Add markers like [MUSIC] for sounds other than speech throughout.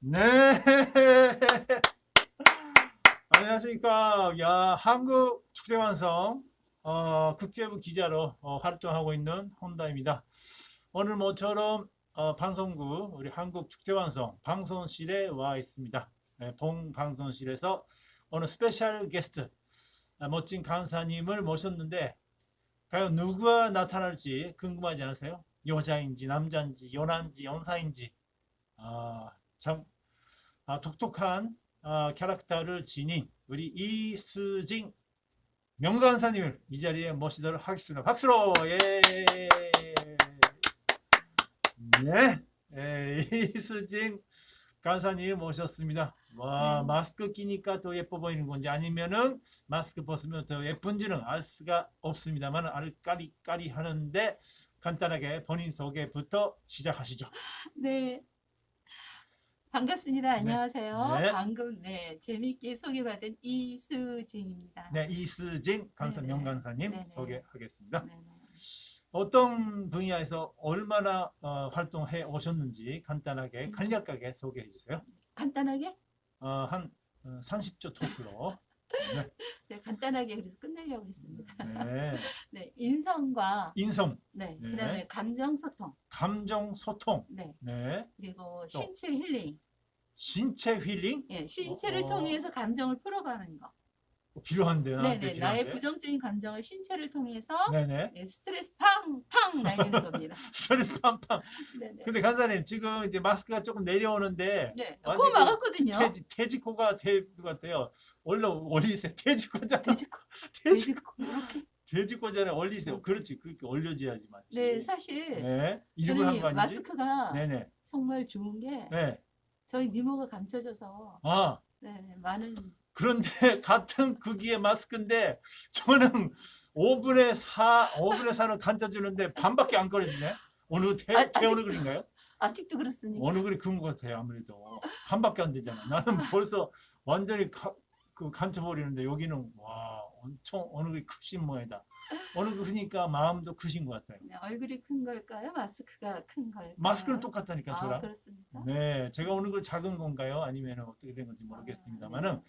네. [LAUGHS] 안녕하십니까. 야, 한국 축제 완성 어, 국제부 기자로 어, 활동하고 있는 혼다입니다. 오늘 모처럼 어, 방송국 우리 한국 축제 완성 방송실에 와 있습니다. 네, 본 방송실에서 오늘 스페셜 게스트 아, 멋진 강사님을 모셨는데 과연 누가 나타날지 궁금하지 않으세요? 여자인지 남자인지 연하인지 연사인지 아, 참 아, 독특한 아, 캐릭터를 지닌 우리 이수징 명강사님을 이 자리에 모시도록 하겠습니다. 박수로 예. 네, 예, 이수징 강사님 모셨습니다. 와 네. 마스크 끼니까 더 예뻐 보이는 건지 아니면은 마스크 벗으면 더 예쁜지는 알 수가 없습니다만 알까리까리 하는데 간단하게 본인 소개부터 시작하시죠. 네. 반갑습니다. 안녕하세요. 네. 방금 네 재밌게 소개받은 이수진입니다. 네, 이수진 강사 네네. 명강사님 네네. 소개하겠습니다. 네네. 어떤 분야에서 얼마나 어, 활동해 오셨는지 간단하게 음. 간략하게 소개해 주세요. 간단하게? 어, 한 어, 30초 토크로. 네, 네, 간단하게 그래서 끝내려고 했습니다. 네. [LAUGHS] 네, 인성과 인성, 네, 네. 그다음에 감정 소통, 감정 소통, 네, 네. 그리고 신체 힐링, 신체 힐링 예, 신체를 어, 어. 통해서 감정을 풀어가는 거. 필요한데요. 네, 나한테 네, 나의 필요한데. 부정적인 감정을 신체를 통해서 네네. 네, 스트레스 팡팡 날리는 겁니다. [LAUGHS] 스트레스 팡팡. 네, 네. 근데 간사님 지금 이제 마스크가 조금 내려오는데 네, 코 막았거든요. 돼지 돼지코가 될것 같아요. 얼른 올리세요. 돼지코잖아. 돼지코, 돼지 돼지코 이렇게. 돼지코잖아요. 올리세요. 그렇지. 그렇게 올려줘야지 맞지. 네, 사실 네. 일부러 한 저는 거 아니지? 마스크가 네네. 정말 좋은 게 네. 저희 미모가 감춰져서 아 네, 많은 그런데 [LAUGHS] 같은 크기의 마스크인데 저는 5분의 4, 5분의 4는 감춰주는데 반밖에 안 걸어지네. 어느 태, 아, 태 아직- 어느 글인가요? 아직도 그렇습니까? 어느 글이 큰것 같아요. 아무래도 반밖에 안 되잖아. 나는 벌써 완전히 가, 그 감춰버리는데 여기는 와 엄청 어느 글이 크신 모양이다. 어느 글이니까 마음도 크신 것 같아요. 네, 얼굴이 큰 걸까요? 마스크가 큰 걸까요? 마스크는 똑같다니까 아, 저랑. 그렇습니까? 네, 제가 오늘 그 작은 건가요? 아니면 어떻게 된 건지 모르겠습니다만은 네.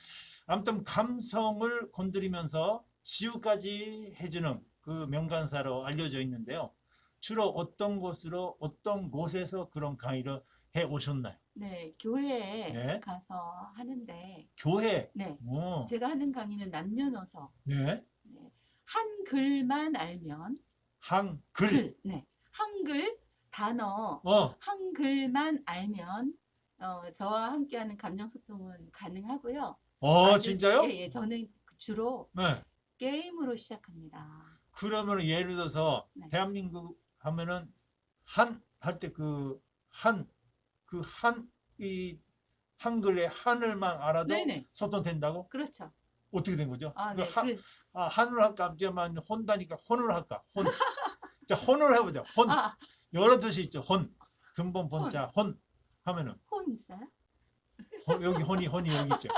아무튼 감성을 건드리면서 치유까지 해주는 그 명간사로 알려져 있는데요. 주로 어떤 곳으로 어떤 곳에서 그런 강의를 해 오셨나요? 네, 교회에 네. 가서 하는데 교회. 네, 오, 제가 하는 강의는 남녀노소 네, 네, 한글만 알면 한글. 글, 네, 한글 단어 어, 한글만 알면 어, 저와 함께하는 감정 소통은 가능하고요. 어, 아주- 진짜요? 예, 예, 저는 주로 네. 게임으로 시작합니다. 그러면 예를 들어서 네. 대한민국 하면은 한 할 때 그 한 그 한 이 한글의 한을만 알아도 네네. 소통된다고? 그렇죠. 어떻게 된 거죠? 아, 그 네. 한, 그, 아, 한을 할까? 앞지만 혼다니까 혼을 할까? 혼. [LAUGHS] 자, 혼을 해보자. 혼. 아, 여러 뜻이 있죠. 혼. 근본 본자 혼. 하면은 혼 있어요? 혼, 여기 혼이 혼이 여기 있죠.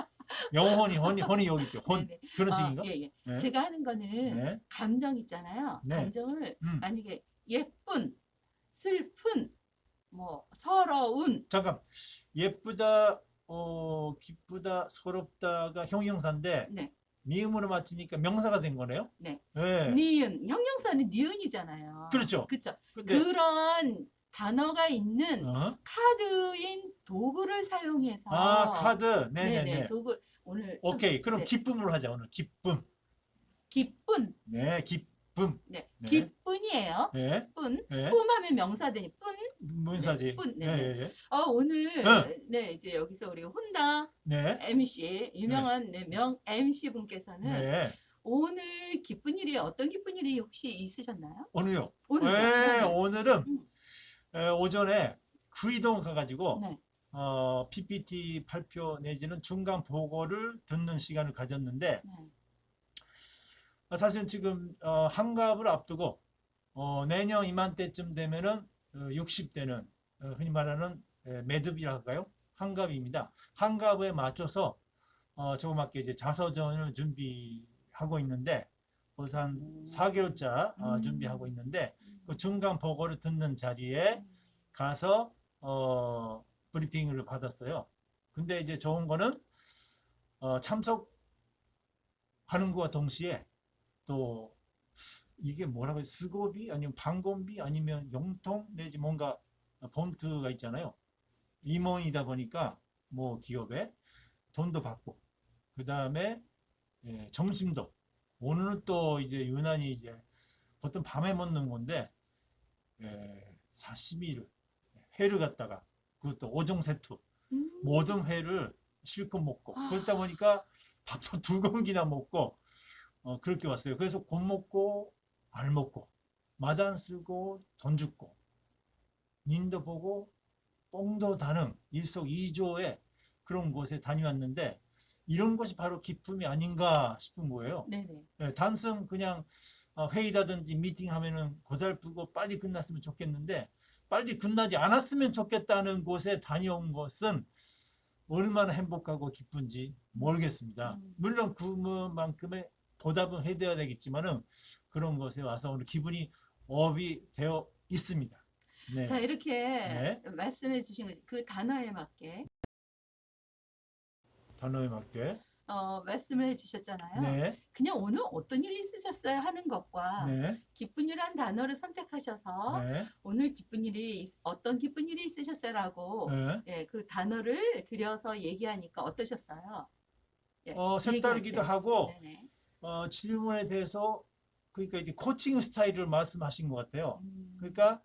영혼이 혼이 혼이 여기 있죠. 혼. 네네. 그런 아, 식인가? 예, 예. 네. 제가 하는 거는 네. 감정 있잖아요. 네. 감정을 음. 만약에 예쁜, 슬픈, 뭐 서러운, 잠깐. 예쁘다, 어, 기쁘다, 서럽다가 형용사인데 네, 미음으로 맞추니까 명사가 된 거네요. 네. 네. 니은, 형용사는 니은이잖아요. 그렇죠. 그렇죠. 근데 그런 단어가 있는 어? 카드인 도구를 사용해서 아, 카드. 네, 네, 네 네 네. 도구 오늘 참- 오케이. 그럼 네. 기쁨으로 하자. 오늘 기쁨. 기쁜 네, 기쁨. 네, 네. 기쁜이에요. 네. 쁜 네. 뿜하면 명사 되니 뿐. 문사지. 네, 뿐. 네, 네, 네, 네. 어 오늘 네. 네 이제 여기서 우리 혼다 네. MC 유명한 네, 명 MC 분께서는 네. 오늘 기쁜 일이 어떤 기쁜 일이 혹시 있으셨나요? 오늘요. 오늘 네, 오늘은 음. 에, 오전에 구이동 가가지고 네. 어, PPT 발표 내지는 중간 보고를 듣는 시간을 가졌는데 네. 어, 사실 지금 어, 한갑을 앞두고 어, 내년 이맘때쯤 되면은 어, 60대는 어, 흔히 말하는 에, 매듭이라 할까요? 한갑입니다. 한갑에 맞춰서 어, 조그맣게 이제 자서전을 준비하고 있는데 벌써 한 음. 4개월차 어, 음. 준비하고 있는데 그 중간 보고를 듣는 자리에 가서 어, 브리핑을 받았어요. 근데 이제 좋은 거는 어, 참석하는 것과 동시에 또 이게 뭐라고 해야 수고비 아니면 방공비 아니면 용통 내지 뭔가 본트가 있잖아요. 임원이다 보니까 뭐 기업에 돈도 받고 그 다음에 예, 점심도 오늘은 또 이제 유난히 이제 보통 밤에 먹는 건데 예, 사시미를 회를 갖다가 그것도 오종 세트 음. 모든 회를 실컷 먹고 아. 그러다 보니까 밥도 [LAUGHS] 두 공기나 먹고 어, 그렇게 왔어요. 그래서 곧 먹고 알 먹고 마단 쓰고 돈 죽고 님도 보고 뽕도 다는 일석이조의 그런 곳에 다녀왔는데 이런 것이 바로 기쁨이 아닌가 싶은 거예요. 네네. 예, 단순 그냥 어, 회의라든지 미팅하면은 고달프고 빨리 끝났으면 좋겠는데 빨리 끝나지 않았으면 좋겠다는 곳에 다녀온 것은 얼마나 행복하고 기쁜지 모르겠습니다. 음. 물론 그만큼의 보답은 해드려야 되겠지만은 그런 곳에 와서 오늘 기분이 업이 되어 있습니다. 네. 자 이렇게 네. 말씀해 주신 거지 그 단어에 맞게 단어에 맞게. 어, 말씀을 해주셨잖아요. 네. 그냥 오늘 어떤 일이 있으셨어요 하는 것과 네. 기쁜 일이란 단어를 선택하셔서 네. 오늘 기쁜 일이 있- 어떤 기쁜 일이 있으셨어요라고 네. 예, 그 단어를 들여서 얘기하니까 어떠셨어요? 예, 어, 색다르기도. 하고 네네. 어, 질문에 대해서 그러니까 이제 코칭 스타일을 말씀하신 것 같아요. 음, 그러니까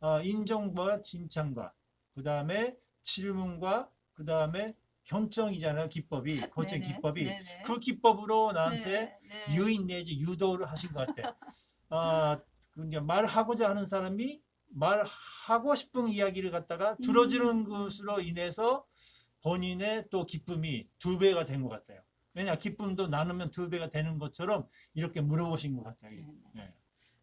어, 인정과 칭찬과 그 다음에 질문과 그 다음에 경청이잖아요. 기법이 코칭 네네, 기법이 네네. 그 기법으로 나한테 네, 네. 유인 내지 유도를 하신 것 같아. 아, 그 이제 말하고자 하는 사람이 말하고 싶은 이야기를 갖다가 들어주는 음. 것으로 인해서 본인의 또 기쁨이 두 배가 된 것 같아요. 왜냐 기쁨도 나누면 두 배가 되는 것처럼 이렇게 물어보신 것 같아요. 네네. 네.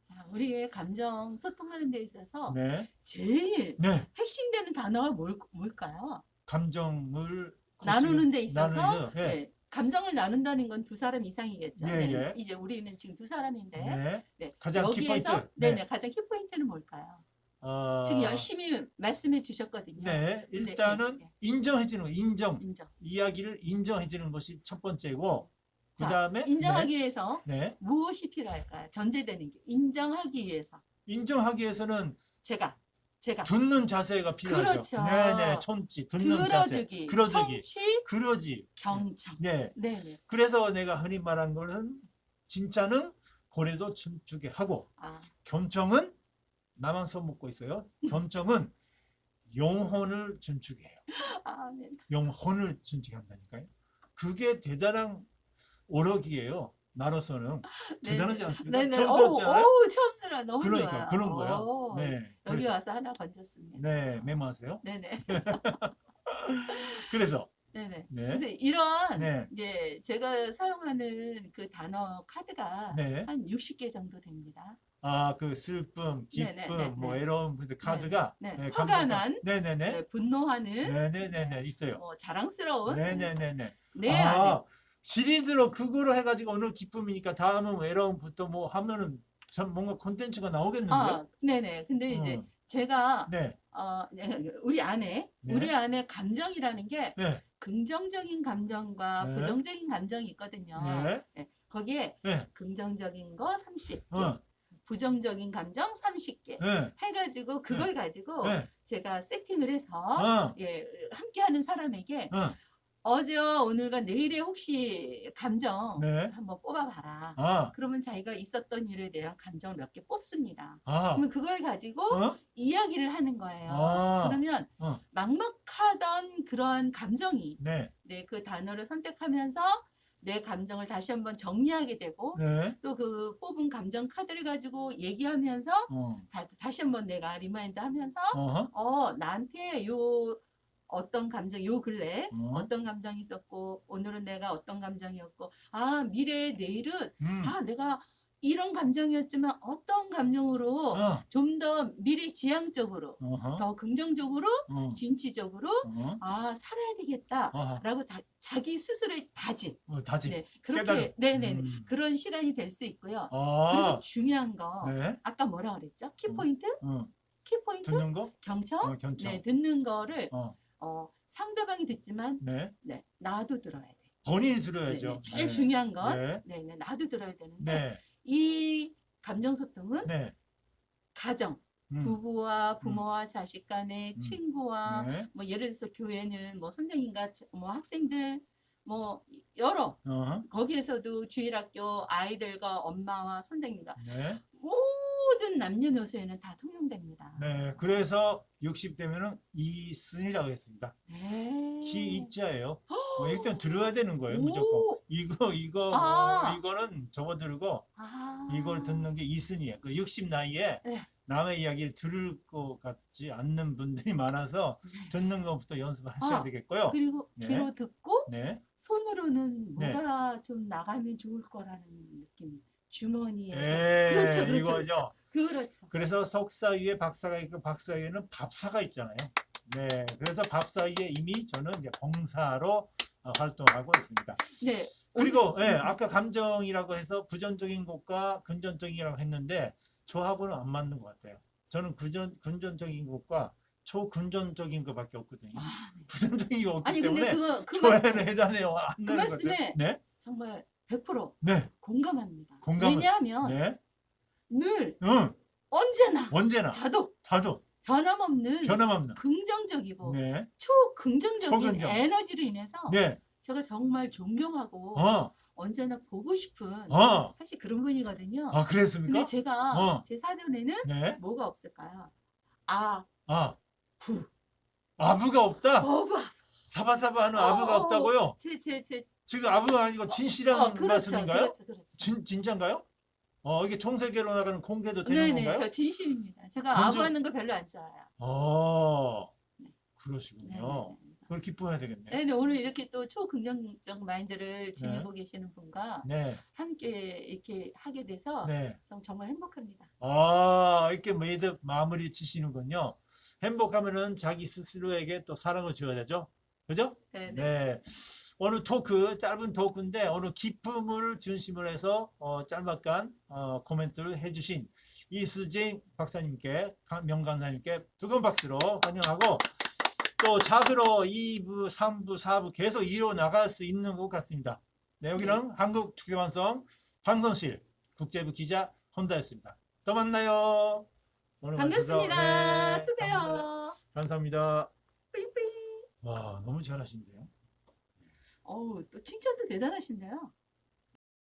자, 우리의 감정 소통하는 데 있어서 네, 제일 네, 핵심되는 단어가 뭘, 뭘까요? 감정을 나누는 데 있어서 예. 네, 감정을 나눈다는 건 두 사람 이상이겠죠. 예, 네, 예. 이제 우리는 지금 두 사람인데 네, 네, 가장 키포인트. 여기에서 네. 네네 가장 키포인트는 뭘까요? 어, 지금 열심히 말씀해 주셨거든요. 네, 일단은 네, 네. 인정해 주는 거, 인정. 인정. 이야기를 인정해 주는 것이 첫 번째고 그 자, 다음에 인정하기 위해서 네, 네. 무엇이 필요할까요? 전제되는 게 인정하기 위해서 인정하기 위해서는 제가 제가 듣는 자세가 필요하죠. 그렇죠. 네네, 촌지, 듣는 자세. 들어주기, 그러주기. 청취, 그러지. 경청. 네. 네 네. 그래서 내가 흔히 말한 거는 진짜는 고래도 춤추게 하고 아, 견청은 나만 써먹고 있어요. 견청은 영혼을 춤추게 해요. 아, 네. 영혼을 춤추게 한다니까요. 그게 대단한 오력이에요. 나로서는 대단하지 않습니까? 네네. 처음 어우, 들었지 않아요? 어우, 처음 들어. 너무 그러니까 좋아요. 그런 거예요. 오, 네. 여기 그래서 와서 하나 건졌습니다. 네, 메모하세요. 네네. [LAUGHS] 그래서 네네. 네. 그래서 이런 네. 이제 제가 사용하는 그 단어 카드가 네. 한 60개 정도 됩니다. 아, 그 슬픔, 기쁨, 네, 네, 네, 뭐 네. 이런 분들 카드가 네. 네, 화가 감정- 난, 네네네. 네, 분노하는, 네네네네 있어요. 뭐 자랑스러운 네네네네. 내 안에 아, 시리즈로 그거로 해가지고 오늘 기쁨이니까 다음은 외로움부터 뭐 하면은 참 뭔가 콘텐츠가 나오겠는데? 아, 네네. 근데 이제 음, 제가 네, 어, 우리 안에 네. 우리 안에 감정이라는 게 네, 긍정적인 감정과 네. 부정적인 감정이 있거든요. 네, 네, 거기에 네, 긍정적인 거 30개, 어, 부정적인 감정 30개 네, 해가지고 그걸 가지고 네, 제가 세팅을 해서 어, 예, 함께하는 사람에게 어, 어제와 오늘과 내일의 혹시 감정 네, 한번 뽑아봐라. 아, 그러면 자기가 있었던 일에 대한 감정을 몇개 뽑습니다. 아, 그러면 그걸 가지고 어, 이야기를 하는 거예요. 아. 그러면 어. 막막하던 그런 감정이 네, 네, 그 단어를 선택하면서 내 감정을 다시 한번 정리하게 되고 네, 또 그 뽑은 감정 카드를 가지고 얘기하면서 어, 다, 다시 한번 내가 리마인드 하면서 어허, 어 나한테 요 어떤 감정 요 근래 어, 어떤 감정이 있었고 오늘은 내가 어떤 감정이었고 아 미래 내일은 음, 아 내가 이런 감정이었지만 어떤 감정으로 어, 좀 더 미래 지향적으로 어허, 더 긍정적으로 어, 진취적으로 어, 아 살아야 되겠다 어허, 라고 다, 자기 스스로의 다짐 어, 다지. 네 그렇게. 네네 음. 그런 시간이 될 수 있고요 그리고 아, 중요한 거 네, 아까 뭐라 그랬죠 키포인트 어, 키포인트 듣는 거? 경청 어, 견청. 네 듣는 거를 어, 어, 상대방이 듣지만 네. 네, 나도 들어야 돼. 본인이 네, 들어야죠. 네. 제일 중요한 건 네. 네, 네, 나도 들어야 되는데 네. 이 감정 소통은 네. 가정, 음. 부부와 부모와 자식 간의 음. 친구와 네. 뭐 예를 들어서 교회는 뭐 선생님과 자- 뭐 학생들 뭐 여러 어. 거기에서도 주일학교 아이들과 엄마와 선생님과 네. 모든 남녀노소에는 다 통용됩니다. 네. 그래서 60대면은 이순이라고 했습니다. 네. 기 이자예요. 뭐 일단 들어야 되는 거예요, 오. 무조건. 이거 이거 아. 뭐 이거는 접어들고 아. 이걸 듣는 게 이순이에요. 그 60 나이에 네. 남의 이야기를 들을 것 같지 않는 분들이 많아서 듣는 것부터 연습을 하셔야 아. 되겠고요. 그리고 네. 귀로 듣고 네. 손으로는 네. 뭐가 좀 나가면 좋을 거라는 느낌. 주머니에. 에 그렇죠, 그렇죠, 이거죠. 그렇죠. 그래서 석사 위에 박사가 있고 박사 위에는 밥사가 있잖아요. 네. 그래서 밥사 위에 이미 저는 이제 봉사로 어, 활동하고 있습니다. 네. 그리고 예, 아까 감정이라고 해서 부정적인 것과 긍정적이라고 했는데 저하고는 안 맞는 것 같아요. 저는 구전, 긍정적인 것과 초긍정적인 것밖에 없거든요. 아, 네. 부정적인 게 없기 아니 때문에 그거 그 말씀 저에는 해당해요. 안그 되는 것 말씀에. 네, 정말 100% 네, 공감합니다. 공감은- 왜냐하면 네, 늘 응, 언제나 언제나 봐도 다도 변함없는 변함없는. 긍정적이고 네, 초긍정적인 초긍정. 에너지로 인해서 네, 제가 정말 존경하고 어, 언제나 보고 싶은 어, 사실 그런 분이거든요. 아 그랬습니까? 근데 제가 어. 제 사전에는 네, 뭐가 없을까요? 아, 아, 부, 아부가 없다. 어바. 사바사바하는 아부가 어, 없다고요? 제, 제, 제. 지금 아부가 아니고 진실한 어, 그렇죠, 말씀인가요? 그렇죠, 그렇죠. 진 진짜인가요? 어 이게 총세계로 나가는 공개도 되는 네네, 건가요? 저 진심입니다. 제가 긍정- 아부하는 거 별로 안 좋아해요. 어 네, 그러시군요. 네. 그걸 기뻐해야 되겠네. 네, 네, 오늘 이렇게 또 초긍정적 마인드를 지니고 계시는 분과 네, 함께 이렇게 하게 돼서 네. 전 정말 행복합니다. 아 이렇게 매듭 마무리 치시는군요. 행복하면은 자기 스스로에게 또 사랑을 줘야 되죠. 그죠? 네, 네. 네. 오늘 토크 짧은 토크인데 오늘 기쁨을 중심으로 해서 어, 짤막한 어, 코멘트를 해주신 이수진 박사님께 강- 명강사님께 두근 박수로 환영하고 또 작으로 2부, 3부, 4부 계속 이어 나갈 수 있는 것 같습니다. 네, 여기는 한국 축제완성 방송실 국제부 기자 혼다였습니다. 또 만나요. 반갑습니다. 네, 또 봬요. 감사합니다. 감사합니다. 삐삐. 와, 너무 잘하신데요. 어우, 또 칭찬도 대단하신데요.